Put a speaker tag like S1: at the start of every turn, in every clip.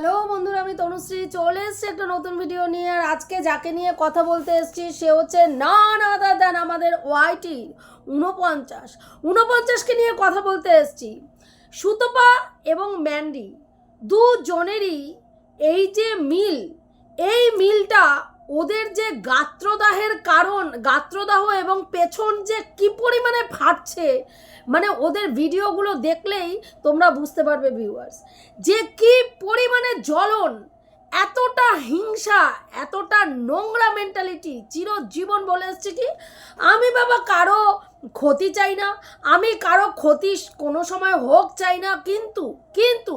S1: Hello বন্ধুরা, আমি তনুশ্রী। চলে এসছি একটা নতুন ভিডিও নিয়ে, আর আজকে যাকে নিয়ে কথা বলতে এসছি, সে হচ্ছে না না দাদান আমাদের ওয়াইটি উনপঞ্চাশ উনপঞ্চাশকে নিয়ে কথা বলতে এসছি। সুতপা এবং ম্যান্ডি, দুজনেরই এই যে মিল, এই মিলটা ওদের যে গাত্রদাহের কারণ, গাত্রদাহ এবং পেছন যে কি পরিমাণে ফাটছে মানে ওদের ভিডিওগুলো দেখলেই তোমরা বুঝতে পারবে ভিউয়ার্স যে কি পরিমাণে জ্বলন, এতটা হিংসা, এতটা নোংরা মেন্টালিটি চিরজীবন বলে এসছি কি, আমি বাবা কারও ক্ষতি চাই না, আমি কারও ক্ষতি কোনো সময় হোক চাই না, কিন্তু কিন্তু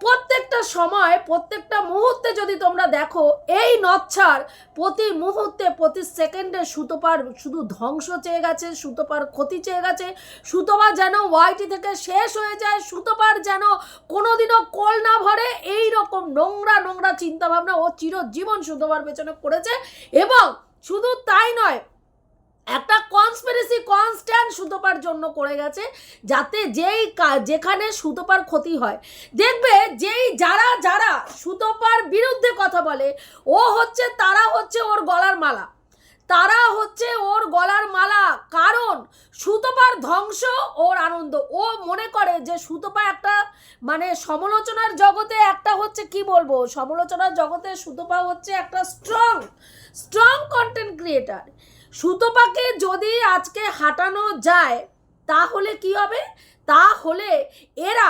S1: প্রত্যেকটা সময়, প্রত্যেকটা মুহূর্তে যদি তোমরা দেখো, এই নচ্ছার প্রতি মুহূর্তে, প্রতি সেকেন্ডে সুতোপার, শুধু ধ্বংস চেয়ে গেছে, সুতোপার ক্ষতি চেয়ে গেছে, সুতোপা যেন ওয়াইটি থেকে শেষ হয়ে যায়, সুতোপার যেন কোনোদিনও কোল না ভরে এই রকম নোংরা নোংরা চিন্তাভাবনা ও চিরজীবন সুতোপার পেছনে করেছে এবং শুধু তাই নয় একটা কনস্পিরেসি কনস্ট্যান্ট সুতোপার জন্য করে গেছে, যাতে যেই যেখানে সুতোপার ক্ষতি হয়, দেখবে যেই যারা যারা সুতোপার বিরুদ্ধে কথা বলে, ও হচ্ছে, তারা হচ্ছে ওর গলার মালা। তারা হচ্ছে ওর গলার মালা, কারণ সুতোপার ধ্বংস ওর আনন্দ। ও মনে করে যে সুতোপা একটা মানে সমালোচনার জগতে একটা হচ্ছে, কি বলব? সমালোচনার জগতে সুতোপা হচ্ছে একটা স্ট্রং স্ট্রং কন্টেন্ট ক্রিয়েটার সুতোপাকে যদি আজকে হাঁটানো যায়, তাহলে কি হবে? তাহলে এরা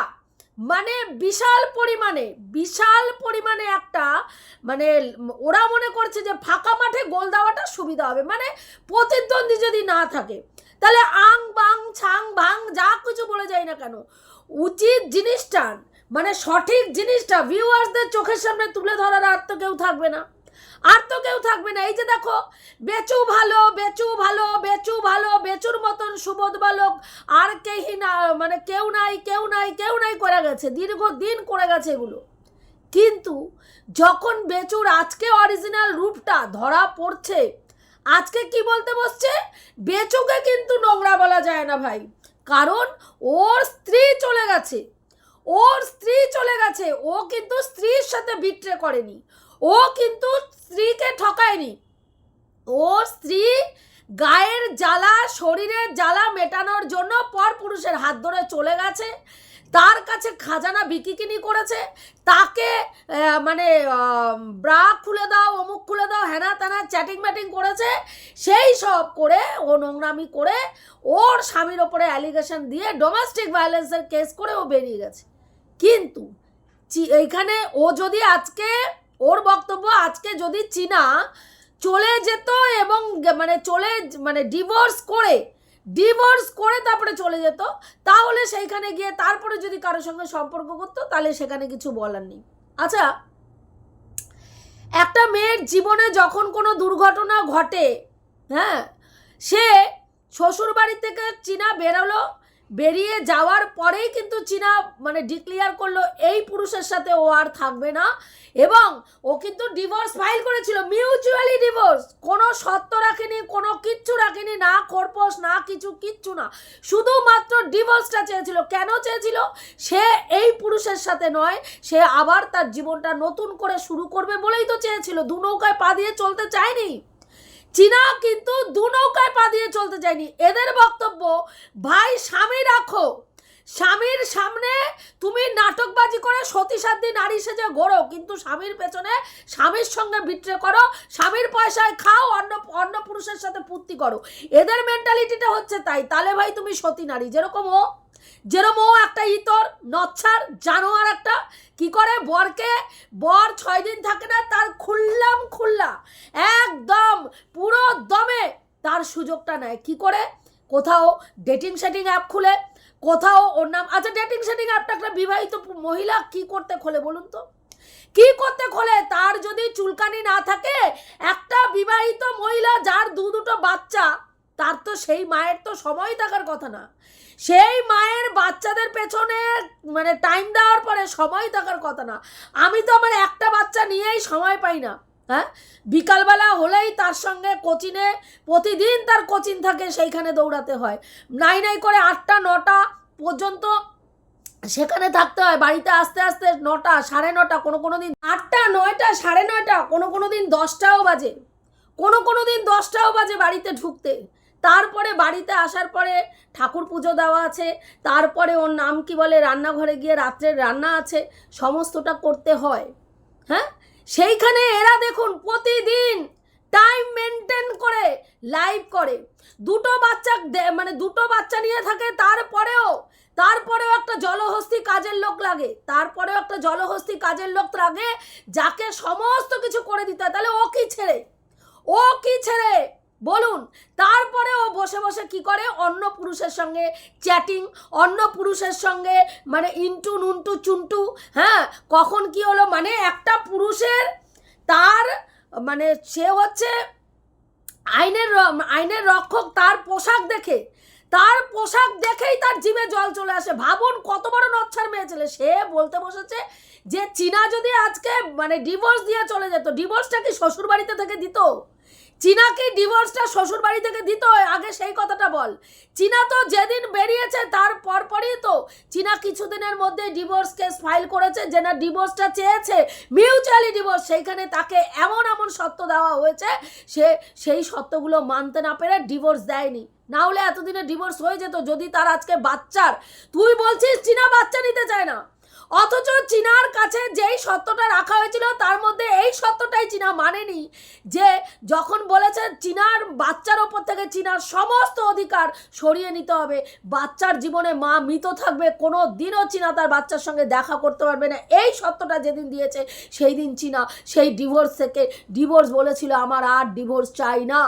S1: মানে বিশাল পরিমাণে বিশাল পরিমাণে একটা মানে ওরা মনে করছে যে ফাঁকা মাঠে গোল দেওয়াটা সুবিধা হবে। মানে প্রতিদ্বন্দ্বী যদি না থাকে, তাহলে আং, বাং, ছাং, ভাং, যা কিছু বলে যায় না কেন, উচিত জিনিসটা মানে সঠিক জিনিসটা ভিউয়ার্সদের চোখের সামনে তুলে ধরার আর তো কেউ থাকবে না। আর তো কেউ থাকবে না। এই যে দেখো, বেচু ভালো বেচু ভালো বেচু ভালো, বেচুর মতন সুবোধ বালক আর কেহি না মানে কেউ নাই কেউ নাই কেউ নাই করে গেছে। দীর্ঘ দিন করে গেছে এগুলো। কিন্তু যখন বেচুর আজকে অরিজিনাল রূপটা ধরা পড়ছে, আজকে কি বলতে বসছে? বেচুকে কিন্তু নোংরা বলা যায় না ভাই। কারণ ওর স্ত্রী চলে গেছে। ওর স্ত্রী চলে গেছে। ও কিন্তু স্ত্রীর সাথে বিট্রে করেনি। ও কিন্তু স্ত্রীকে ঠকায়নি। ওর স্ত্রী গায়ের জ্বালা, শরীরের জ্বালা মেটানোর জন্য পর পুরুষের হাত ধরে চলে গেছে। তার কাছে খাজানা বিকিকিনি করেছে। তাকে মানে ব্রা খুলে দাও, অমুক খুলে দাও হ্যানা ত্যানা চ্যাটিং ম্যাটিং করেছে। সেই সব করে ও নোংরামি করে ওর স্বামীর ওপরে অ্যালিগেশন দিয়ে ডোমেস্টিক ভায়োলেন্সের কেস করে ও বেরিয়ে গেছে। কিন্তু এইখানে ও যদি আজকে ওর বক্তব্য আজকে যদি চীনা চলে যেত এবং মানে চলে মানে ডিভোর্স করে ডিভোর্স করে তারপরে চলে যেত, তাহলে সেইখানে গিয়ে তারপরে যদি কারোর সঙ্গে সম্পর্ক করতো, তাহলে সেখানে কিছু বলার নেই। আচ্ছা একটা মেয়ের জীবনে যখন কোনো দুর্ঘটনা ঘটে হ্যাঁ সে শ্বশুর বাড়ি থেকে চীনা বেরোলো বেরিয়ে যাওয়ার পরেই কিন্তু চীনা মানে ডিক্লিয়ার করল এই পুরুষের সাথে ও আর থাকবে না। এবং ও কিন্তু ডিভোর্স ফাইল করেছিল মিউচুয়ালি ডিভোর্স কোনো সত্য রাখেনি, কোনো কিচ্ছু রাখেনি, না খোরপোশ, না কিছু, কিচ্ছু না। শুধুমাত্র ডিভোর্সটা চেয়েছিল। কেন চেয়েছিল? সে এই পুরুষের সাথে নয়, সে আবার তার জীবনটা নতুন করে শুরু করবে বলেই তো চেয়েছিল। দু নৌকায় পা দিয়ে চলতে চায়নি। চীনা কিন্তু দু নৌকায় পা দিয়ে চলতে চায়নি এদের বক্তব্য, ভাই, স্বামী রাখো। স্বামীর সামনে তুমি নাটকবাজি করে সতী সাধ্যী নারী সেজে গড়ো, কিন্তু স্বামীর পেছনে স্বামীর সঙ্গে বিট্রে করো, স্বামীর পয়সায় খাও, অন্য অন্য পুরুষের সাথে পূর্তি করো। এদের মেন্টালিটিটা হচ্ছে তাই। তাহলে ভাই, তুমি সতী নারী। যেরকম ও যেরকম ও একটা ইতর, নচ্ছার, জানোয়ার একটা, কি করে বরকে বর ছয় দিন থাকে না, তার খুললাম খুল্লা। একদম পুরো দমে তার সুযোগটা নেয়। কি করে? কোথাও ডেটিং সেটিং অ্যাপ খুলে, কোথাও ওর নাম আচ্ছা ডেটিং সেটিং অ্যাপটা একটা বিবাহিত মহিলা কি করতে খোলে বলুন তো? কি করতে খোলে? তার যদি চুলকানি না থাকে, একটা বিবাহিত মহিলা যার দু দুটো বাচ্চা, তার তো সেই মায়ের তো সময় থাকার কথা না। সেই মায়ের বাচ্চাদের পেছনে মানে টাইম দেওয়ার পরে সময় থাকার কথা না। আমি তো আমার একটা বাচ্চা নিয়েই সময় পাই না হ্যাঁ? বিকালবেলা হলেই তার সঙ্গে কোচিনে, প্রতিদিন তার কোচিং থাকে সেইখানে দৌড়াতে হয়। নাই নাই করে আটটা, নটা পর্যন্ত সেখানে থাকতে হয়। বাড়িতে আস্তে আস্তে নটা, সাড়ে নটা, কোনো কোনো দিন আটটা, নয়টা, সাড়ে নয়টা, কোনো কোনো দিন দশটাও বাজে। কোনো কোনো দিন দশটাও বাজে বাড়িতে ঢুকতে। তারপরে বাড়িতে আসার পরে ঠাকুর পুজো দেওয়া আছে, তারপরে ওর নাম কি বলে, রান্নাঘরে গিয়ে রাত্রের রান্না আছে, সমস্তটা করতে হয়। হ্যাঁ? সেইখানে এরা দেখুন প্রতিদিন টাইম মেনটেন করে লাইভ করে। দুটো বাচ্চা মানে দুটো বাচ্চা নিয়ে থাকে, তারপরেও তারপরেও একটা জলহস্তি কাজের লোক লাগে। তারপরেও একটা জলহস্তি কাজের লোক লাগে, যাকে সমস্ত কিছু করে দিতে হয়। তাহলে ও কি ছেড়ে? ও কি ছেড়ে? বলুন, তারপরে ও বসে বসে কি করে? অন্য পুরুষের সঙ্গে চ্যাটিং অন্য পুরুষের সঙ্গে মানে ইন্টু নুন্টু চুনটু হ্যাঁ? কখন কি হলো? মানে একটা পুরুষের তার মানে সে হচ্ছে আইনের আইনের রক্ষক, তার পোশাক দেখে। তার পোশাক দেখেই তার জিভে জল চলে আসে। ভাবুন কত বড় নচ্ছার মেয়ে ছেলে। সে বলতে বসেছে যে, চীনা যদি আজকে মানে ডিভোর্স দিয়ে চলে যেত ডিভোর্সটা কি শ্বশুর বাড়িতে থেকে দিত? চীনা কি ডিভোর্সটা শ্বশুর বাড়ি থেকে দিত আগে সেই কথাটা বল। চীনা তো যেদিন বেরিয়েছে, তার পরপরই তো চীনা কিছুদিনের মধ্যে ডিভোর্স কেস ফাইল করেছে, যে না ডিভোর্সটা চেয়েছে মিউচুয়ালি ডিভোর্স সেইখানে তাকে এমন এমন সত্য দেওয়া হয়েছে, সে সেই সত্যগুলো মানতে না পেরে ডিভোর্স দেয়নি। না হলে এতদিনে ডিভোর্স হয়ে যেত, যদি তার আজকে বাচ্চার, তুই বলছিস চীনা বাচ্চা নিতে চায় না। অথচ চীনার কাছে যেই সত্যটা রাখা হয়েছিল, তার মধ্যে এই সত্যটাই চীনা মানেনি। যে যখন বলেছে চীনার বাচ্চার ওপর থেকে চীনার সমস্ত অধিকার সরিয়ে নিতে হবে, বাচ্চার জীবনে মা মৃত থাকবে কোনো দিনও চীনা তার বাচ্চার সঙ্গে দেখা করতে পারবে না। এই সত্যটা যেদিন দিয়েছে, সেই দিন চীনা সেই ডিভোর্স থেকে ডিভোর্স বলেছিল, আমার আর ডিভোর্স চাই না।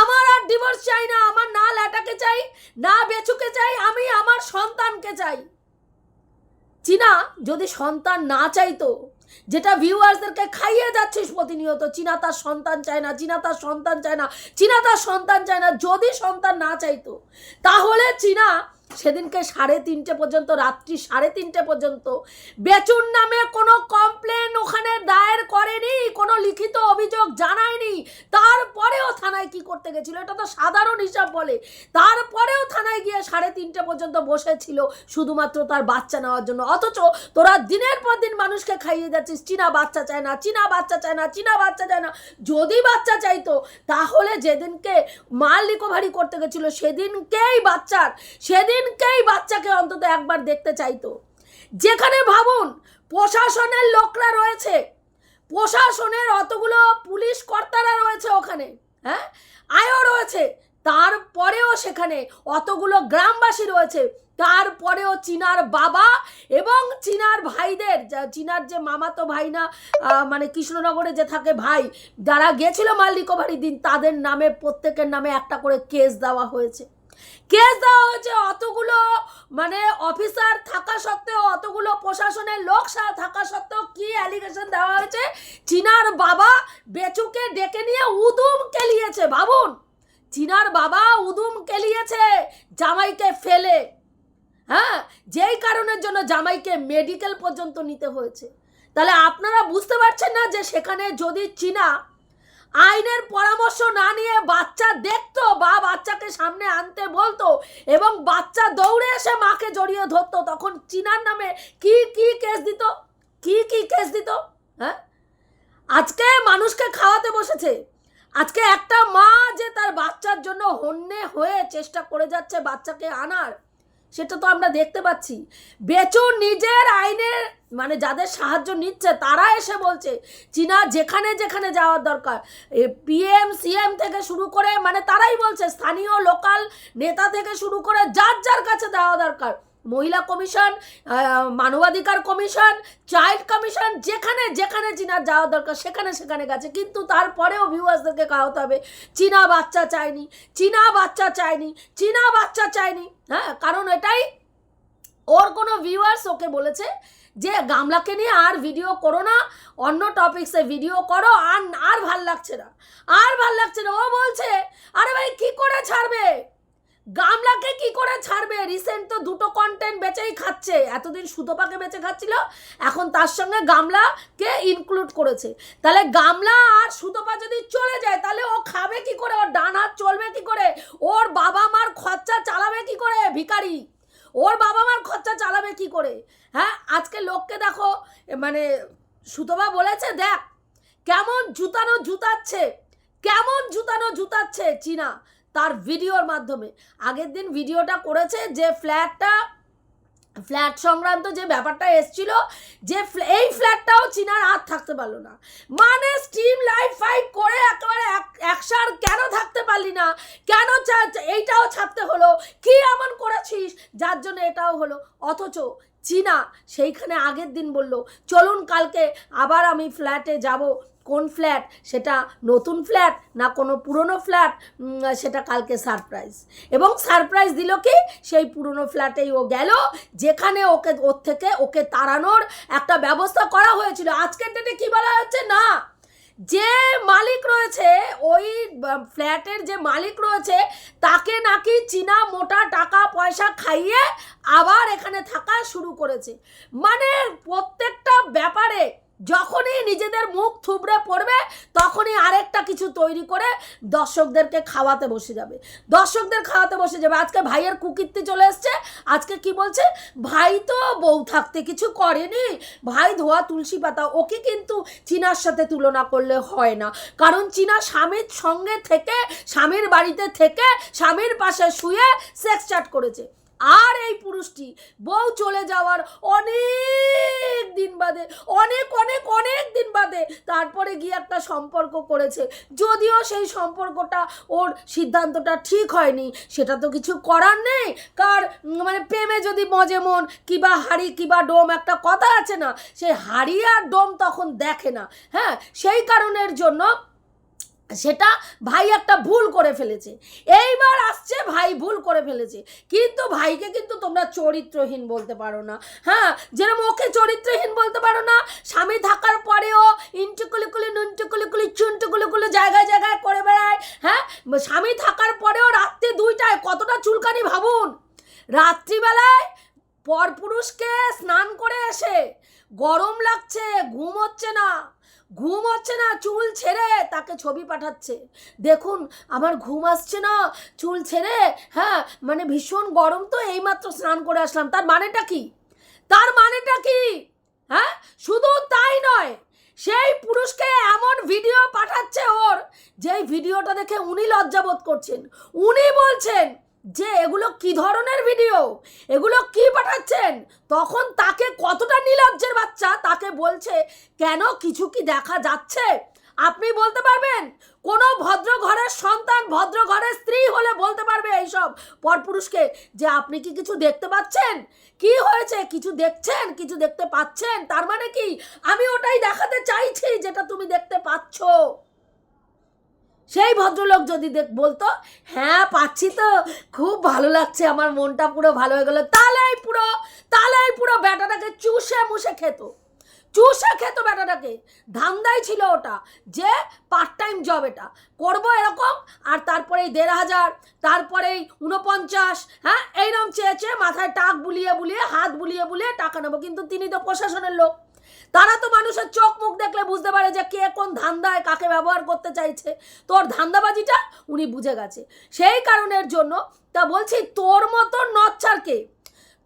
S1: আমার আর ডিভোর্স চাই না। আমার না ল্যাটাকে চাই, না বেচুকে চাই, আমি আমার সন্তানকে চাই। চীনা যদি সন্তান না চাইতো, যেটা ভিউয়ার্সদেরকে খাইয়ে যাচ্ছিস প্রতিনিয়ত, চীনা তার সন্তান চায় না, চীনা তার সন্তান চায় না, চীনা তার সন্তান চায় না, যদি সন্তান না চাইতো, তাহলে চীনা সেদিনকে সাড়ে তিনটে পর্যন্ত, রাত্রি সাড়ে তিনটে পর্যন্ত বেচুর নামে কোনো কমপ্লেন ওখানে দায়ের করেনি, কোনো লিখিত অভিযোগ জানায়নি। তারপরেও থানায় কি করতে গেছিল? এটা তো সাধারণ হিসাব বলে। তারপরেও থানায় গিয়ে সাড়ে তিনটে পর্যন্ত বসেছিল শুধুমাত্র তার বাচ্চা নেওয়ার জন্য। অথচ তোরা দিনের পর দিন মানুষকে খাইয়ে যাচ্ছিস, চীনা বাচ্চা চায় না, চীনা বাচ্চা চায় না, চীনা বাচ্চা চায় না। যদি বাচ্চা চাইতো, তাহলে যেদিনকে মাল রিকভারি করতে গেছিল, সেদিনকেই বাচ্চার সেদিনকেই বাচ্চাকে অন্তত একবার দেখতে চাইতো। যেখানে ভাবুন, প্রশাসনের লোকরা রয়েছে। প্রশাসনের অতগুলো পুলিশ কর্তারা রয়েছে ওখানে হ্যাঁ? আয়ও রয়েছে। তারপরেও সেখানে অতগুলো গ্রামবাসী রয়েছে। তারপরেও চীনার বাবা এবং চীনার ভাইদের চীনার যে মামাতো ভাই না মানে কৃষ্ণনগরে যে থাকে ভাই, যারা গেছিল মাল রিকভারি দিন, তাদের নামে, প্রত্যেকের নামে একটা করে কেস দেওয়া হয়েছে। কেস দেওয়া হয়েছে। অতগুলো মানে অফিসার থাকা সত্ত্বেও, অতগুলো প্রশাসনের লোক থাকা সত্ত্বেও কি অ্যালিগেশন দেওয়া হয়েছে? চীনার বাবা বেচুকে ডেকে নিয়ে উদুম কেলিয়েছে, ভাবুন। চীনার বাবা উদুম কেলিয়েছে জামাইকে ফেলে। হ্যাঁ? যেই কারণের জন্য জামাইকে মেডিকেল পর্যন্ত নিতে হয়েছে। তাহলে আপনারা বুঝতে পারছেন না যে সেখানে যদি চীনা আইনের পরামর্শ না নিয়ে বাচ্চা দেখতো বা বাচ্চাকে সামনে আনতে বলতো এবং বাচ্চা দৌড়ে এসে মাকে জড়িয়ে ধরতো, তখন চীনার নামে কি কি কেস দিত? কি কি কেস দিত? হ্যাঁ? আজকে মানুষকে খাওয়াতে বসেছে। আজকে একটা মা যে তার বাচ্চার জন্য হন্যে হয়ে চেষ্টা করে যাচ্ছে বাচ্চাকে আনার, সেটা তো আমরা দেখতে পাচ্ছি। বেচু নিজের আইনের মানে যাদের সাহায্য নিচ্ছে, তারা এসে বলছে, চীনা যেখানে যেখানে যাওয়ার দরকার। পিএম সিএম থেকে শুরু করে মানে তারাই বলছে, স্থানীয় লোকাল নেতা থেকে শুরু করে যার যার কাছে দেওয়া দরকার। মহিলা কমিশন মানবাধিকার কমিশন, চাইল্ড কমিশন, যেখানে যেখানে চীনার যাওয়া দরকার, সেখানে সেখানে গেছে। কিন্তু তারপরেও ভিউয়ার্সদেরকে খাওয়াতে হবে, চীনা বাচ্চা চায়নি চীনা বাচ্চা চায়নি চীনা বাচ্চা চায়নি হ্যাঁ কারণ এটাই ওর কোনো ভিউয়ার্স ওকে বলেছে যে, গামলাকে নিয়ে আর ভিডিও করো না, অন্য টপিক্সে ভিডিও করো, আর আর ভালো লাগছে না। আর ভালো লাগছে না। ও বলছে, আরে ভাই, কি করে ছাড়বে? গামলাকে কি করে ছাড়বে? রিসেন্ট তো দুটো কন্টেন্ট বেচেই খাচ্ছে। এতদিন সুতোপাকে বেচে খাচ্ছিল, এখন তার সঙ্গে গামলাকে ইনক্লুড করেছে। তাহলে গামলা আর সুতোপা যদি চলে যায়, তাহলে ও খাবে কি করে? ওর ডান হাত চলবে কি করে? ওর বাবা মার খরচা চালাবে কি করে? ভিখারি? ওর বাবা মার খরচা চালাবে কি করে? হ্যাঁ আজকে লোককে দেখো মানে সুতবা বলেছে, দেখ, কেমন জুতানো জুতাচ্ছে, কেমন জুতানো জুতাচ্ছে চীনা তার ভিডিওর মাধ্যমে। আগের দিন ভিডিওটা করেছে যে ফ্ল্যাটটা ফ্ল্যাট সংক্রান্ত যে ব্যাপারটা এসছিল, যে এই ফ্ল্যাটটাও চীনার হাত থাকতে পারল না। মানে স্টিম লাইফ ফাইভ করে একেবারে এক- একসার কেন থাকতে পারলি না? কেন এইটাও ছাড়তে হলো? কি এমন করেছিস? যার জন্য এটাও হলো। অথচ চীনা সেইখানে আগের দিন বলল, চলুন কালকে আবার আমি ফ্ল্যাটে যাব। কোন ফ্ল্যাট? সেটা নতুন ফ্ল্যাট না কোনো পুরনো ফ্ল্যাট? সেটা কালকে সারপ্রাইজ এবং সারপ্রাইজ দিল কি? সেই পুরনো ফ্ল্যাটেই ও গেল, যেখানে ওকে, ওর থেকে ওকে তাড়ানোর একটা ব্যবস্থা করা হয়েছিল। আজকের ডেটে কি বলা হচ্ছে? না। যে মালিক রয়েছে, ওই ফ্ল্যাটের যে মালিক রয়েছে, তাকে নাকি চীনা মোটা টাকা পয়সা খাইয়ে আবার এখানে থাকা শুরু করেছে। মানে প্রত্যেকটা ব্যাপারে যখনই নিজেদের মুখ থুবড়ে পড়বে, তখনই আরেকটা কিছু তৈরি করে দর্শকদেরকে খাওয়াতে বসে যাবে। দর্শকদের খাওয়াতে বসে যাবে। আজকে ভাইয়ের কুকীর্তি চলে এসছে। আজকে কি বলছে? ভাই তো বউ থাকতে কিছু করেনি। ভাই ধোয়া তুলসী পাতা, ওকে কিন্তু চীনার সাথে তুলনা করলে হয় না। কারণ চীনা স্বামীর সঙ্গে থেকে, স্বামীর বাড়িতে থেকে, স্বামীর পাশে শুয়ে সেক্স চ্যাট করেছে। আর এই পুরুষটি বউ চলে যাওয়ার অনেক দিন বাদে, অনেক অনেক অনেক দিন বাদে তারপরে গিয়ে একটা সম্পর্ক করেছে। যদিও সেই সম্পর্কটা ওর সিদ্ধান্তটা ঠিক হয়নি, সেটা তো কিছু করার নেই। কার মানে প্রেমে যদি মজে মন, কিবা হাড়ি, কিবা ডোম, একটা কথা আছে না, সেই হাড়ি আর ডোম তখন দেখে না। হ্যাঁ সেই কারণের জন্য সেটা ভাই একটা ভুল করে ফেলেছে। এইবার আসছে ভাই ভুল করে ফেলেছে। কিন্তু ভাইকে কিন্তু তোমরা চরিত্রহীন বলতে পারো না। হ্যাঁ যেরকম ওকে চরিত্রহীন বলতে পারো না, স্বামী থাকার পরেও ইন্টুকুলিকুলি নুনটুকুলিকুলি চুনটুকুলিকুলি জায়গায় জায়গায় করে বেড়ায়। হ্যাঁ স্বামী থাকার পরেও রাত্রি দুইটায় কতটা চুলকানি ভাবুন। রাত্রিবেলায় পরপুরুষকে স্নান করে এসে গরম লাগছে, ঘুম হচ্ছে না। ঘুম হচ্ছে না, চুল ছেড়ে তাকে ছবি পাঠাচ্ছে। দেখুন, আমার ঘুম আসছে না, চুল ছেড়ে হ্যাঁ মানে ভীষণ গরম তো, এইমাত্র স্নান করে আসলাম। তার মানেটা কি? তার মানেটা কি? হ্যাঁ শুধু তাই নয়, সেই পুরুষকে এমন ভিডিও পাঠাচ্ছে ওর, যেই ভিডিওটা দেখে উনি লজ্জাবোধ করছেন। উনি বলছেন যে এগুলো কি ধরনের ভিডিও? এগুলো কি পাঠাচ্ছেন? তখন তাকে কতটা নিলজ্জের বাচ্চা? তাকে বলছে, কেন কিছু কি দেখা যাচ্ছে? আপনি বলতে পারবেন, কোনো ভদ্র ঘরের সন্তান ভদ্র ঘরের স্ত্রী হলে বলতে পারবে এইসব পরপুরুষকে যে আপনি কি কিছু দেখতে পাচ্ছেন? কি হয়েছে? কিছু দেখছেন? কিছু দেখতে পাচ্ছেন? তার মানে কি আমি ওটাই দেখাতে চাইছি যেটা তুমি দেখতে পাচ্ছ? সেই ভদ্রলোক যদি দেখ, বলতো হ্যাঁ পাচ্ছি তো, খুব ভালো লাগছে, আমার মনটা পুরো ভালো হয়ে গেলো। তাহলেই পুরো তাহলেই পুরো ব্যাটাটাকে চুষে মুষে খেত। চুষে খেত ব্যাটাটাকে। ধান্দাই ছিল ওটা, যে পার্ট টাইম জব এটা। করব এরকম, আর তারপরে এই দেড় হাজার তারপরে এই উনপঞ্চাশ হ্যাঁ এইরকম চেয়ে চেয়ে মাথায় টাক বুলিয়ে বুলিয়ে, হাত বুলিয়ে বুলিয়ে টাকা নেব। কিন্তু তিনি তো প্রশাসনের লোক। তারা তো মানুষের চোখ মুখ দেখলে বুঝতে পারে যে কে কোন ধান্দায় কাকে ব্যবহার করতে চাইছে। তোর ধান্দাবাজিটা উনি বুঝে গেছে। সেই কারণের জন্য তা বলছি, তোর মতো নচ্ছারকে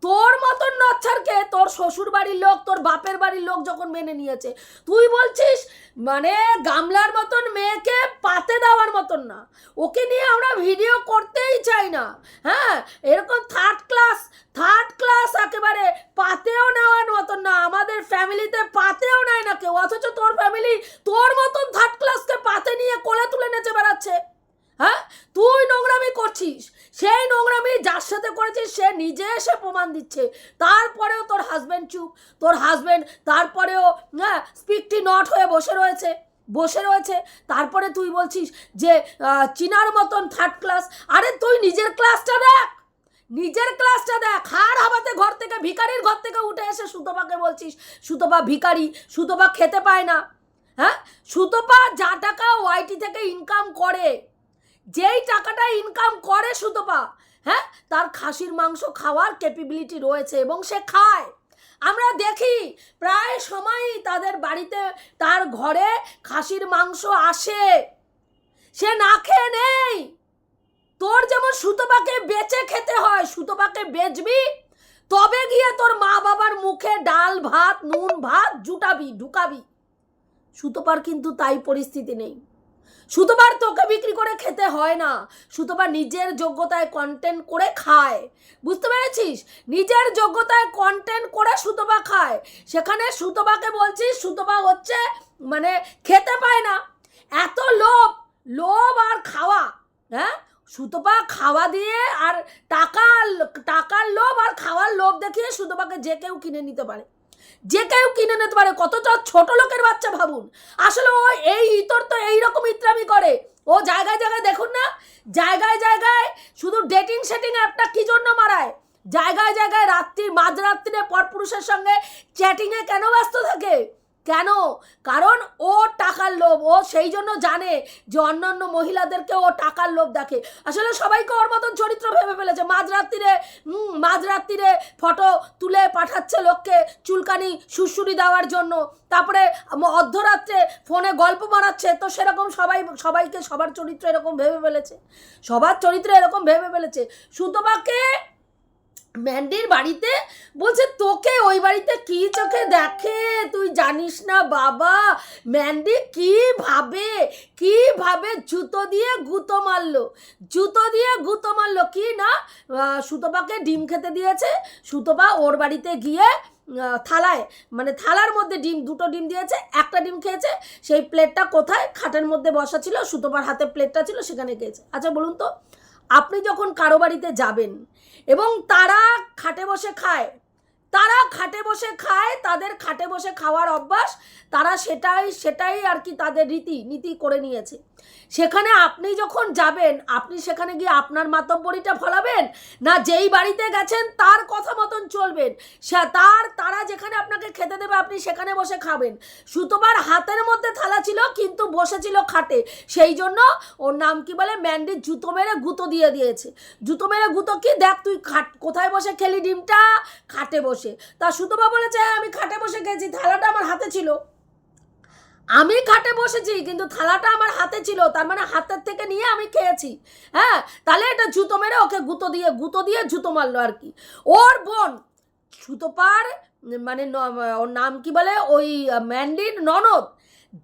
S1: তোর মতন নচ্ছারকে তোর শ্বশুর বাড়ির লোক, তোর বাপের বাড়ির লোক যখন মেনে নিয়েছে, তুই বলছিস মানে গামলার মতন মেয়েকে পাতে দেওয়ার মতন না। ওকে নিয়ে আমরা ভিডিও করতেই চাই না। হ্যাঁ এরকম থার্ড ক্লাস থার্ড ক্লাস একেবারে পাতেও নেওয়ার মতন না। আমাদের ফ্যামিলিতে পাতেও নেয় না কেউ, অথচ তোর ফ্যামিলি তোর মতন থার্ড ক্লাসকে পাতে নিয়ে কোলে তুলে নেচে বেড়াচ্ছে। হ্যাঁ? তুই নোংরামি করছিস। সেই নোংরামি যার সাথে করেছিস, সে নিজে এসে প্রমাণ দিচ্ছে। তারপরেও তোর হাজব্যান্ড চুপ। তোর হাজব্যান্ড তারপরেও হ্যাঁ স্পিকটি নট হয়ে বসে রয়েছে। বসে রয়েছে। তারপরে তুই বলছিস যে চীনার মতন থার্ড ক্লাস আরে তুই নিজের ক্লাসটা দেখ। নিজের ক্লাসটা দেখ। হাড় হাবাতে ঘর থেকে, ভিখারির ঘর থেকে উঠে এসে সুতপাকে বলছিস, সুতপা ভিখারি, সুতপা খেতে পায় না। হ্যাঁ? সুতপা যা টাকা ওয়াইটি থেকে ইনকাম করে যেই টাকাটা ইনকাম করে সুতপা হ্যাঁ তার খাসির মাংস খাওয়ার ক্যাপাবিলিটি রয়েছে এবং সে খায়। আমরা দেখি প্রায় সময়ই তাদের বাড়িতে তার ঘরে খাসির মাংস আসে। সে না খেয়ে নেই। তোর যেমন সুতপাকে বেচে খেতে হয়, সুতপাকে বেচবি, তবে গিয়ে তোর মা বাবার মুখে ডাল ভাত, নুন ভাত জুটাবি, ঢুকাবি। সুতোপার কিন্তু তাই পরিস্থিতি নেই। সুতোবার তোকে বিক্রি করে খেতে হয় না। সুতোবার নিজের যোগ্যতায় কন্টেন্ট করে খায়। বুঝতে পেরেছিস? নিজের যোগ্যতায় কন্টেন্ট করে সুতোবা খায়। সেখানে সুতোবাকে বলছিস, সুতোবা হচ্ছে মানে খেতে পায় না। এত লোভ লোভ আর খাওয়া হ্যাঁ? সুতোপা খাওয়া দিয়ে আর টাকা টাকার লোভ আর খাওয়ার লোভ দেখিয়ে সুতোপাকে যে কেউ কিনে নিতে পারে। যে কেউ কিনে নিতে পারে, কতটা ছোট লোকের বাচ্চা ভাবুন। আসলে ও এই ইতর তো এইরকম ইত্রামি করে। ও জায়গায় জায়গায় দেখুন না, জায়গায় জায়গায় শুধু ডেটিং সেটিং অ্যাপটা কি জন্য মারায়? জায়গায় জায়গায় রাত্রি, মাঝরাত্রিরে পরপুরুষের সঙ্গে চ্যাটিংয়ে কেন ব্যস্ত থাকে? কেন? কারণ ও টাকার লোভ। ও সেই জন্য জানে যে অন্যান্য মহিলাদেরকে ও টাকার লোভ দেখে। আসলে সবাইকে ওর মতন চরিত্র ভেবে ফেলেছে। মাঝরাত্রিরে মাঝরাত্রিরে ফটো তুলে পাঠাচ্ছে লোককে চুলকানি সুরসুরি দেওয়ার জন্য। তারপরে অর্ধরাত্রে ফোনে গল্প বানাচ্ছে। তো সেরকম সবাই, সবাইকে সবার চরিত্র এরকম ভেবে ফেলেছে। সবার চরিত্র এরকম ভেবে ফেলেছে। সুতপাকে ম্যান্ডির বাড়িতে বলছে, তোকে ওই বাড়িতে কি চোখে দেখে? তুই জানিস না বাবা, ম্যান্ডি কি ভাবে কি ভাবে জুতো দিয়ে গুঁতো মারলো? জুতো দিয়ে গুঁতো মারলো কি না? সুতোপাকে ডিম খেতে দিয়েছে। সুতপা ওর বাড়িতে গিয়ে থালায় মানে থালার মধ্যে ডিম, দুটো ডিম দিয়েছে, একটা ডিম খেয়েছে। সেই প্লেটটা কোথায়? খাটের মধ্যে বসা ছিল, সুতোপার হাতে প্লেটটা ছিল, সেখানে খেয়েছে। আচ্ছা বলুন তো, আপনি যখন কারও বাড়িতে যাবেন এবং তারা খাটে বসে খায়। তারা খাটে বসে খায়, তাদের খাটে বসে খাওয়ার অভ্যাস, তারা সেটাই সেটাই আর কি তাদের রীতি, নীতি করে নিয়েছে। সেখানে আপনি যখন যাবেন আপনি সেখানে গিয়ে আপনার মাতব্বরিটা ফলাবেন না যেই বাড়িতে গেছেন তার কথা মতন চলবেন। সে তার তারা যেখানে আপনাকে খেতে দেবে আপনি সেখানে বসে খাবেন। সুতোবার হাতের মধ্যে থালা ছিল কিন্তু বসেছিল খাটে। সেই জন্য ওর নাম কি বলে? ম্যান্ডি জুতো মেরে গুঁতো দিয়ে দিয়েছে। জুতো মেরে গুঁতো কি? দেখ তুই খাট কোথায় বসে খেলি ডিমটা? খাটে বসে। তা সুতোবা বলেছে "হ্যাঁ, আমি খাটে বসে খেয়েছি থালাটা আমার হাতে ছিল। আমি খাটে বসেছি, কিন্তু থালাটা আমার হাতে ছিল, তার মানে হাতের থেকে নিয়ে আমি খেয়েছি। হ্যাঁ তাহলে এটা জুতো মেরে ওকে গুঁতো দিয়ে গুঁতো দিয়ে জুতো মারলো আর কি। ওর বোন, সুতোপার মানে ওর নাম কি বলে? ওই, ম্যান্ডির ননদ,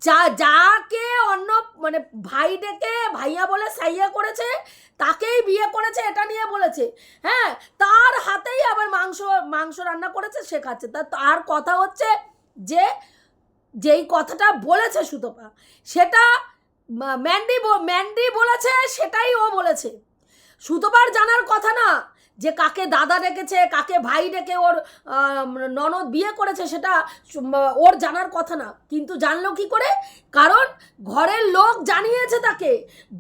S1: যা, যাকে অন্য মানে ভাই ডেকে ভাইয়া বলে সাইয়া করেছে, তাকেই বিয়ে করেছে, এটা নিয়ে বলেছে। হ্যাঁ তার হাতেই আবার মাংস মাংস রান্না করেছে, সে খাচ্ছে। তা, তার কথা হচ্ছে যে যেই কথাটা বলেছে সুতপা, সেটা ম্যান্ডি ম্যান্ডি বলেছে, সেটাই ও বলেছে। সুতপার জানার কথা না, যে কাকে দাদা ডেকেছে, কাকে ভাই ডেকে ওর ননদ বিয়ে করেছে, সেটা ওর জানার কথা না। কিন্তু জানলো কি করে? কারণ ঘরের লোক জানিয়েছে তাকে।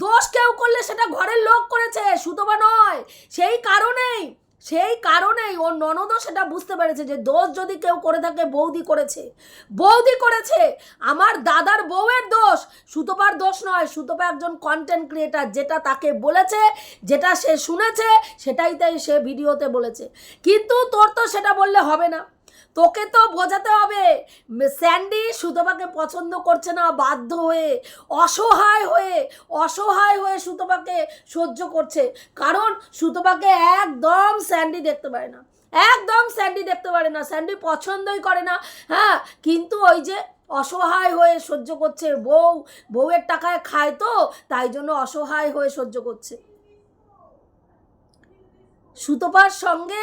S1: দোষ কেউ করলে সেটা ঘরের লোক করেছে, সুতপা নয়। সেই কারণেই সেই কারণেই ওর ননদও সেটা বুঝতে পেরেছে যে দোষ যদি কেউ করে থাকে, বৌদি করেছে। বৌদি করেছে! আমার দাদার বউয়ের দোষ! সুতপার দোষ নয়, সুতপা একজন কন্টেন্ট ক্রিয়েটার যেটা তাকে বলেছে, যেটা সে শুনেছে, সেটাই তাই সে ভিডিওতে বলেছে। কিন্তু তোর তো সেটা বললে হবে না। তোকে তো বোঝাতে হবে। স্যান্ডি সুতপাকে পছন্দ করছে না, বাধ্য হয়ে, অসহায় হয়ে অসহায় হয়ে সুতপাকে সহ্য করছে। কারণ সুতপাকে একদম স্যান্ডি দেখতে পারে না। একদম স্যান্ডি দেখতে পারে না। স্যান্ডি পছন্দই করে না। হ্যাঁ কিন্তু ওই যে অসহায় হয়ে সহ্য করছে, বউ, বউয়ের টাকায় খায় তো, তাই জন্য অসহায় হয়ে সহ্য করছে। সুতপার সঙ্গে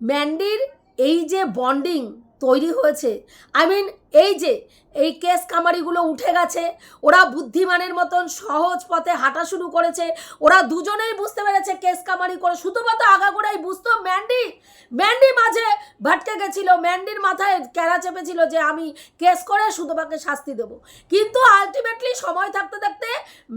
S1: ম্যান্ডির এই যে বন্ডিং তৈরি হয়েছে আই মিন এই যে, এই কেস কামারিগুলো উঠে গেছে, ওরা বুদ্ধিমানের মতন সহজ পথে হাঁটা শুরু করেছে, ওরা দুজনেই বুঝতে পেরেছে কেস কামারি করে, শুধুমাত্র আগাগোড়াই বুঝতো ম্যান্ডি ম্যান্ডি মাঝে ভটকে গেছিল, ম্যান্ডির মাথায় ক্যারা চেপেছিল যে আমি কেস করে সুতপাকে শাস্তি দেব। কিন্তু আলটিমেটলি সময় থাকতে থাকতে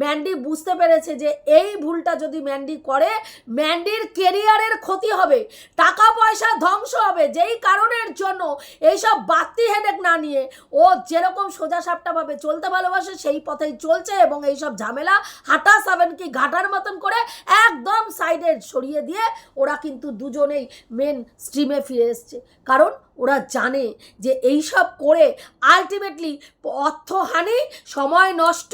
S1: ম্যান্ডি বুঝতে পেরেছে যে এই ভুলটা যদি ম্যান্ডি করে, ম্যান্ডির কেরিয়ারের ক্ষতি হবে, টাকা পয়সা ধ্বংস হবে, যেই কারণের জন্য এইসব বাড়তি হেডেক না নিয়ে ও যেরকম সোজা সাপটাভাবে চলতে ভালোবাসে, সেই পথেই চলছে এবং এইসব ঝামেলা হাঁটা সাবেন কি ঘাটার মতন করে একদম সাইডে সরিয়ে দিয়ে ওরা কিন্তু দুজনেই মেন স্ট্রিমে ফিরে এসছে। কারণ ওরা জানে যে এইসব করে আলটিমেটলি অর্থহানি সময় নষ্ট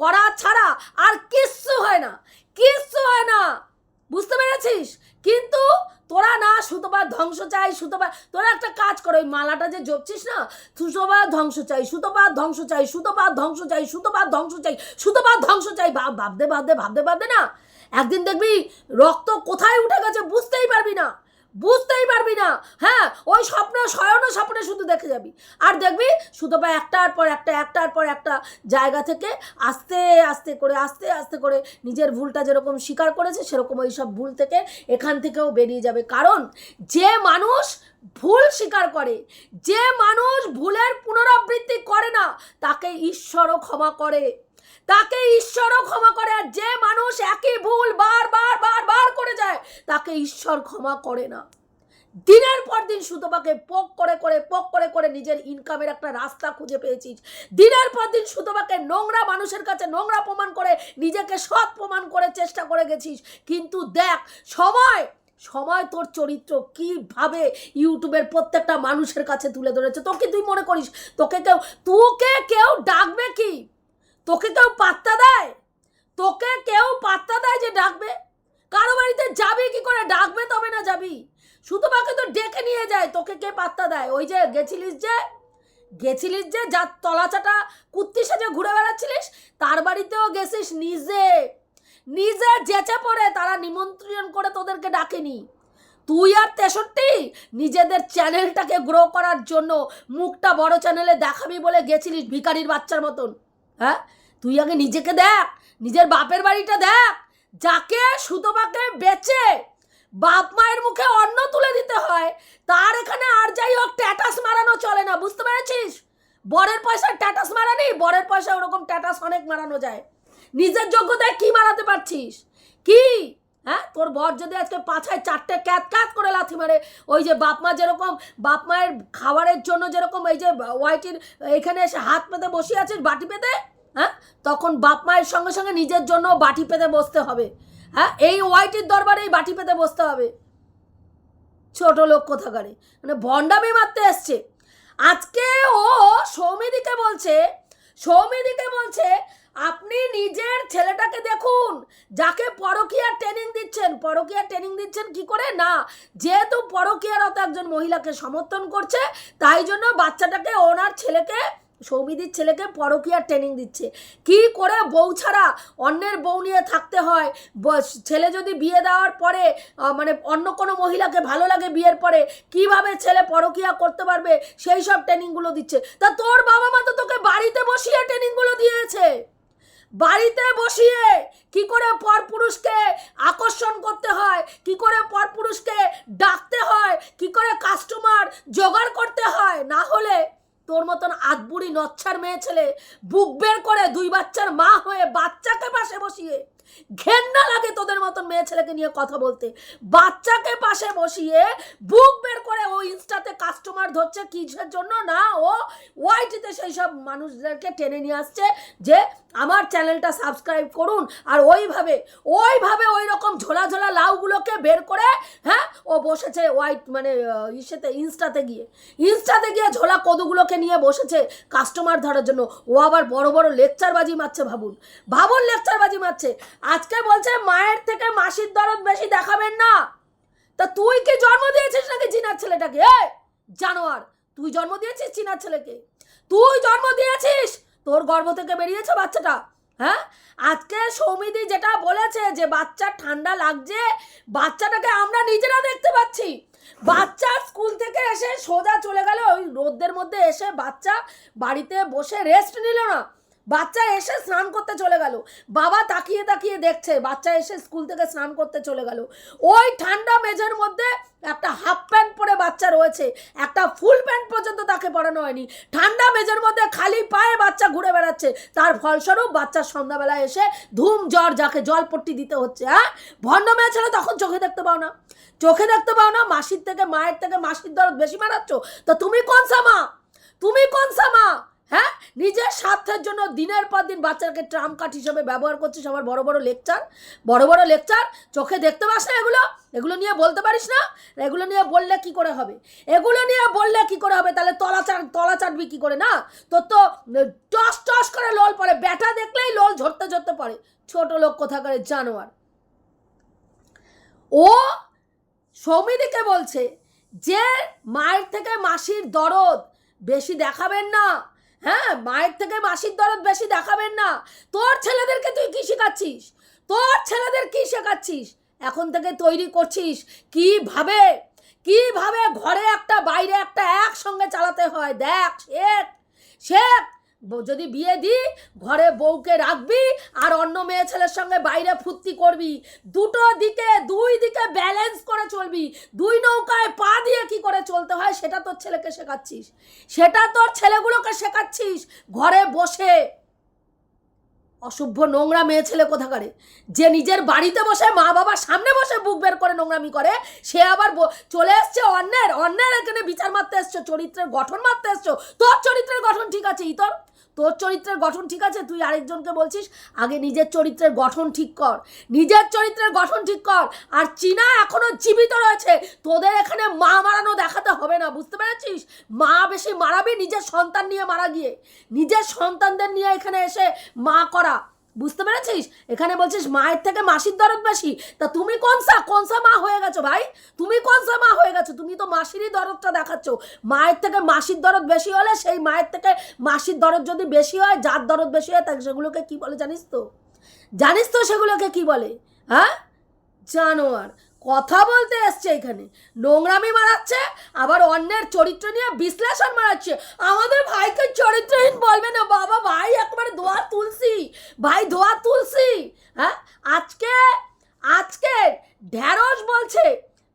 S1: করা ছাড়া আর কিচ্ছু হয় না। কিচ্ছু হয় না। বুঝতে পেরেছিস? কিন্তু তোরা না সুতোবার ধ্বংস চাই সুতোবার তোরা একটা কাজ করো, ওই মালাটা যে জপছিস না সুতোবার ধ্বংস চাই সুতোবার ধ্বংস চাই সুতোবার ধ্বংস চাই সুতোবার ধ্বংস চাই সুতোবার ধ্বংস চাই ভাব- ভাবতে ভাবতে ভাবতে ভাবতে না। একদিন দেখবি রক্ত কোথায় উঠে গেছে বুঝতেই পারবি না। বুঝতেই পারবি না। হ্যাঁ ওই স্বপ্ন শয়ন স্বপ্নে শুধু দেখে যাবি। আর দেখবি সুতোপা একটার পর একটা, একটার পর একটা জায়গা থেকে আস্তে আস্তে করে, আস্তে আস্তে করে নিজের ভুলটা যেরকম স্বীকার করেছে, সেরকম ওই সব ভুল থেকে এখান থেকেও বেরিয়ে যাবে। কারণ যে মানুষ ভুল স্বীকার করে, যে মানুষ ভুলের পুনরাবৃত্তি করে না, তাকে ঈশ্বরও ক্ষমা করে। তাকে ঈশ্বরও ক্ষমা করে, আর যে মানুষ একই ভুল বার বার বার বার করে যায়, তাকে ঈশ্বর ক্ষমা করে না। দিনের পর দিন সুতোপাকে পোক করে করে, পোক করে করে নিজের ইনকামের একটা রাস্তা খুঁজে পেয়েছিস। দিনের পর দিন সুতোপাকে নোংরা মানুষের কাছে নোংরা প্রমাণ করে, নিজেকে সৎ প্রমাণ করে চেষ্টা করে গেছিস। কিন্তু দেখ, সময় সময় তোর চরিত্র কীভাবে ইউটিউবের প্রত্যেকটা মানুষের কাছে তুলে ধরেছে, তোকে তুই মনে করিস, তোকে কেউ তোকে কেউ ডাকবে কি? তোকে কেউ পাত্তা দেয়? তোকে কেউ পাত্তা দেয় যে ডাকবে? কারও বাড়িতে যাবি কি করে? ডাকবে তবে না যাবি। শুধু বাকে তো ডেকে নিয়ে যায়, তোকে কে পাত্তা দেয়? ওই যে গেছিলিস যে? গেছিলিস যে? যার তলাচাটা কুত্তি সাজে ঘুরে বেড়াচ্ছিলিস, তার বাড়িতেও গেছিস নিজে। নিজে যেচে পড়ে, তারা নিমন্ত্রণ করে তোদেরকে ডাকেনি। তুই আর তেষট্টি নিজেদের চ্যানেলটাকে গ্রো করার জন্য মুখটা বড় চ্যানেলে দেখাবি বলে গেছিলিস ভিখারির বাচ্চার মতন। হ্যাঁ? তুই আগে নিজেকে দেখ, নিজের বাপের বাড়িটা দেখ, যাকে সুতোবাকে বেচে বাপ মায়ের মুখে অন্ন তুলে দিতে হয়, তার এখানে আর যাই হোক ট্যাটাস মারানো চলে না, বুঝতে পেরেছিস? বরের পয়সা ট্যাটাস মারানি, বরের পয়সা ওরকম ট্যাটাস অনেক মারানো যায়। নিজের যোগ্যতায় কি মারাতে পারছিস? কি? হ্যাঁ? তোর বর যদি আজকে পাছায় চারটে ক্যাত ক্যাত করে লাথি মারে, ওই যে বাপ মা যেরকম, বাপ মায়ের খাবারের জন্য যেরকম এই যে ওয়াইটির এখানে এসে হাত পেতে বসে আছিস বাটি পেতে হ্যাঁ? তখন বাপ মায়ের সঙ্গে সঙ্গে নিজের জন্য বাটি পেতে বসতে হবে হ্যাঁ? এই ওয়াইটির দরবারে এই বাটি পেতে বসতে হবে। ছোট লোক কোথাকারে? মানে ভণ্ডামি মারতে এসছে। আজকে ও সৌমিদিকে বলছে সৌমিদিকে বলছে আপনি নিজের ছেলেটাকে দেখুন, যাকে পরকীয়ার ট্রেনিং দিচ্ছেন। পরকীয়ার ট্রেনিং দিচ্ছেন কি করে? না, যেহেতু পরকীয়ারত একজন মহিলাকে সমর্থন করছে, তাই জন্য বাচ্চাটাকে, ওনার ছেলেকে, সৌমিদির ছেলেকে পরকীয়ার ট্রেনিং দিচ্ছে। কি করে বউ ছাড়া অন্যের বউ নিয়ে থাকতে হয়? ছেলে যদি বিয়ে দেওয়ার পরে মানে অন্য কোনো মহিলাকে ভালো লাগে বিয়ের পরে, কীভাবে ছেলে পরকীয়া করতে পারবে? সেই সব ট্রেনিংগুলো দিচ্ছে। তা তোর বাবা মা তো তোকে বাড়িতে বসিয়ে ট্রেনিংগুলো দিয়েছে। বাড়িতে বসিয়ে কি করে পরপুরুষকে আকর্ষণ করতে হয়? কি করে পরপুরুষকে ডাকতে হয়? কি করে কাস্টমার জোগাড় করতে হয়? না হলে তোর মতন আধবুড়ি নচ্ছার মেয়ে ছেলে বুক বের করে দুই বাচ্চার মা হয়ে বাচ্চাকে পাশে বসিয়ে ঘেন্না লাগে তোদের মতন মেয়ে ছেলেকে নিয়ে কথা বলতে। বাচ্চাকে পাশে বসিয়ে বুক বের করে ও ইনস্টাতে কাস্টমার ধরছে কিসের জন্য? না, ও ওয়াইটিতে সেই সব মানুষদেরকে টেনে নিয়ে আসছে যে আমার চ্যানেলটা সাবস্ক্রাইব করুন আর ওইভাবে ওইভাবে ওই রকম ঝোলা ঝোলা লাউগুলোকে বের করে হ্যাঁ ও বসেছে হোয়াইট মানে ইসেতে, ইনস্টাতে গিয়ে। ইনস্টাতে গিয়ে ঝোলা কদুগুলোকে নিয়ে বসেছে কাস্টমার ধরার জন্য। ও আবার বড় বড় লেকচারবাজি মারছে ভাবুন। ভাবুন লেকচারবাজি মারছে। আজকে বলছে মায়ের থেকে মাসির দরদ বেশি দেখাবেন না। তা তুই কি জন্ম দিয়েছিস নাকি চিনার ছেলেটাকে? জানোয়ার, তুই জন্ম দিয়েছিস চিনার ছেলেকে? তুই জন্ম দিয়েছিস? তোর গর্ভ থেকে বেরিয়েছে বাচ্চাটা? হ্যাঁ? আজকে সৌমিদি যেটা বলেছে যে বাচ্চার ঠান্ডা লাগছে, বাচ্চাটাকে আমরা নিজেরা দেখতে পাচ্ছি। বাচ্চা স্কুল থেকে এসে সোজা চলে গেল, ওই রোদের মধ্যে এসে বাচ্চা বাড়িতে বসে রেস্ট নিল না। বাচ্চা এসে স্নান করতে চলে গেল। বাবা তাকিয়ে তাকিয়ে দেখছে, বাচ্চা এসে স্কুল থেকে স্নান করতে চলে গেল। ওই ঠান্ডা মেঝের মধ্যে একটা হাফ প্যান্ট পরে বাচ্চা রয়েছে, একটা ফুল প্যান্ট পর্যন্ত তাকে পরানো হয়নি। ঠান্ডা মেঝের মধ্যে খালি পায়ে বাচ্চা ঘুরে বেড়াচ্ছে, তার ফলস্বরূপ বাচ্চার সন্ধ্যাবেলা এসে ধুম জ্বর, যাকে জলপট্টি দিতে হচ্ছে হ্যাঁ? ভণ্ড মেয়ে ছেলে তখন চোখে দেখতে পাও না। চোখে দেখতে পাও না, মাসির থেকে, মায়ের থেকে মাসির দরদ বেশি মারাচ্ছ? তো তুমি কোন সামা তুমি কোন সামা হ্যাঁ? নিজের স্বার্থের জন্য দিনের পর দিন বাচ্চাকে ট্রাম কাঠ হিসেবে ব্যবহার করছিস আমার বড় বড় লেকচার। বড় বড় লেকচার, চোখে দেখতে পাস না এগুলো? এগুলো নিয়ে বলতে পারিস না? এগুলো নিয়ে বললে কি করে হবে? এগুলো নিয়ে বললে কি করে হবে? তাহলে তলা চাট, তলা চাটবি কি করে না? তোর তো টস টস করে লোল পড়ে। ব্যাটা দেখলেই লোল ঝরতে ঝরতে পড়ে। ছোট লোক কোথাকারে জানোয়ার। ও সৌমিদিকে বলছে যে, মায়ের থেকে মাসির দরদ বেশি দেখাবেন না। হ্যাঁ মায়ের থেকে মাসির দরদ বেশি দেখাবেন না। তোর ছেলেদেরকে তুই কী শেখাচ্ছিস? তোর ছেলেদের কী শেখাচ্ছিস? এখন থেকে তৈরি করছিস কীভাবে? কীভাবে ঘরে একটা, বাইরে একটা একসঙ্গে চালাতে হয়? দেখ, শেখ শেখ। যদি বিয়ে দি, ঘরে বউকে রাখবি আর অন্য মেয়ে ছেলের সঙ্গে বাইরে ফুর্তি করবি। দুটো দিকে, দুই দিকে ব্যালেন্স করে চলবি। দুই নৌকায় পা দিয়ে কি করে চলতে হয় সেটা তোর ছেলেকে শেখাচ্ছিস। সেটা তোর ছেলেগুলোকে শেখাচ্ছিস ঘরে বসে। অসভ্য নোংরা মেয়ে ছেলে কোথাকারে? যে নিজের বাড়িতে বসে মা বাবার সামনে বসে বুক বের করে নোংরামি করে, সে আবার চলে এসছে অন্যের অন্যের এখানে বিচার মারতে এসছো, চরিত্রের গঠন মারতে এসছো। তোর চরিত্রের গঠন ঠিক আছে, ইতর। তোর চরিত্রের গঠন ঠিক আছে? তুই আরেকজনকে বলছিস, আগে নিজের চরিত্রের গঠন ঠিক কর। নিজের চরিত্রের গঠন ঠিক কর। আর চীনা এখনও জীবিত রয়েছে। তোদের এখানে মা মারানো দেখাতে হবে না, বুঝতে পেরেছিস? মা বেশি মারাবি, নিজের সন্তান নিয়ে মারা গিয়ে। নিজের সন্তানদের নিয়ে এখানে এসে মা করা। বুঝতে পেরেছিস? এখানে বলছিস মায়ের থেকে মাসির দরদ বেশি। তা তুমি কোনসা? কোনসা মা হয়ে গেছো ভাই? তুমি কোনসা মা হয়ে গেছো? তুমি তো মাসিরই দরদটা দেখাচ্ছ। মায়ের থেকে মাসির দরদ বেশি হলে সেই মায়ের থেকে মাসির দরদ যদি বেশি হয়, যার দরদ বেশি হয় তাকে সেগুলোকে কী বলে জানিস তো? জানিস তো সেগুলোকে কী বলে? হ্যাঁ? জানোয়ার। কথা বলতে এসছে এখানে। নোংরামি মারাচ্ছে, আবার অন্যের চরিত্র নিয়ে বিশ্লেষণ মারাচ্ছে। আমাদের ভাইকে চরিত্রহীন বলবে না, বাবা, ভাই একবারে দোয়া তুলসি ভাই দোয়া তুলসি হ্যাঁ? আজকে আজকে ঢ্যাঁড়স বলছে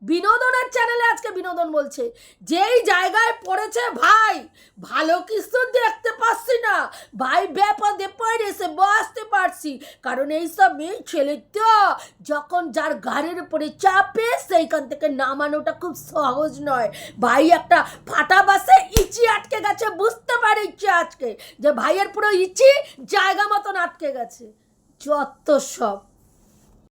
S1: বিনোদনের চ্যানেলে আজকে বিনোদন বলছে। যেই জায়গায় পড়েছে ভাই, ভালো কিছু দেখতে পাচ্ছি না। ভাই, ব্যাপারে পড়েছে বসতে পারছি। কারণ এইসব মেয়ে ছেলে তো, যখন যার গাড়ির উপরে চাপে সেইখান থেকে নামানোটা খুব সহজ নয়। ভাই, একটা ফাটা বাসে ইচি আটকে গেছে, বুঝতে পারিচ্ছে আজকে যে ভাইয়ের পুরো ইচি জায়গা মতন আটকে গেছে। যত সব।